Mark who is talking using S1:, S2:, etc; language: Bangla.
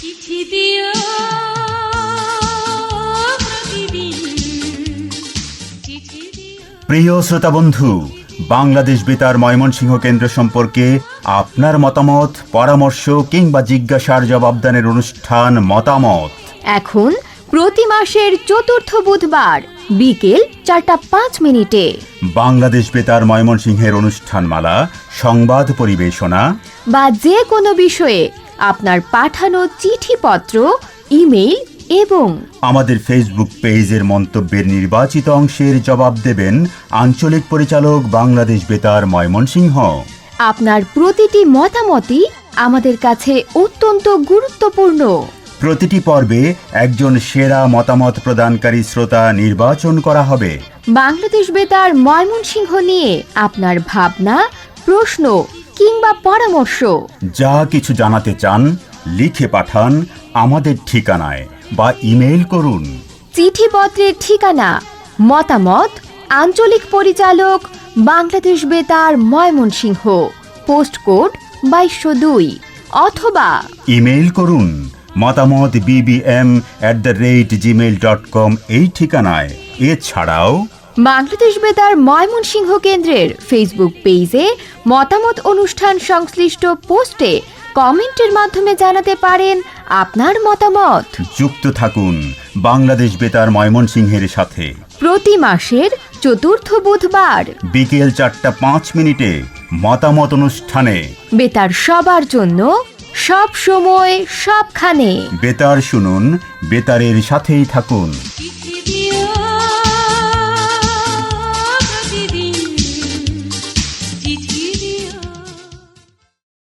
S1: চিঠি দিও
S2: প্রিয় শ্রোতা বন্ধু বাংলাদেশ বেতার ময়মনসিংহ কেন্দ্র সম্পর্কে আপনার মতামত পরামর্শ কিংবা জিজ্ঞাসার জবাবদানের অনুষ্ঠান মতামত।
S3: এখন প্রতি মাসের চতুর্থ বুধবার বিকেল চারটা পাঁচ মিনিটে।
S2: বাংলাদেশ বেতার ময়মনসিংহের অনুষ্ঠানমালা সংবাদ পরিবেশনা।
S3: বা যে কোনো বিষয়ে আপনার পাঠানো চিঠিপত্র ইমেইল এবং
S2: আমাদের ফেসবুক পেজের মন্তব্যের নির্বাচিত অংশের জবাব দেবেন আঞ্চলিক পরিচালক বাংলাদেশ বেতার ময়মনসিংহ।
S3: আপনার প্রতিটি মতামতই আমাদের কাছে অত্যন্ত গুরুত্বপূর্ণ।
S2: প্রতিটি পর্বে একজন সেরা মতামত প্রদানকারী শ্রোতা নির্বাচন করা হবে।
S3: বাংলাদেশ বেতার ময়মনসিংহ নিয়ে আপনার ভাবনা প্রশ্ন কিংবা পরামর্শ?
S2: যা কিছু জানাতে চান লিখে পাঠান আমাদের ঠিকানায় বা ইমেল করুন।
S3: চিঠিপত্রের ঠিকানা মতামত আঞ্চলিক পরিচালক বাংলাদেশ বেতার ময়মনসিংহ পোস্ট কোড বাইশশো দুই অথবা
S2: ইমেল করুন মতামত BBM at the rate Gmail dot com এই ঠিকানায়। এছাড়াও
S3: বাংলাদেশ বেতার ময়মনসিংহ কেন্দ্রের ফেসবুক পেজে মতামত অনুষ্ঠান সংশ্লিষ্ট পোস্টে কমেন্টের মাধ্যমে জানাতে পারেন আপনার মতামত।
S2: যুক্ত থাকুন বাংলাদেশ বেতার ময়মনসিংহের সাথে।
S3: প্রতি মাসের চতুর্থ বুধবার
S2: বিকেল চারটা পাঁচ মিনিটে মতামত অনুষ্ঠানে।
S3: বেতার সবার জন্য সব সময় সবখানে।
S2: বেতার শুনুন বেতারের সাথেই থাকুন।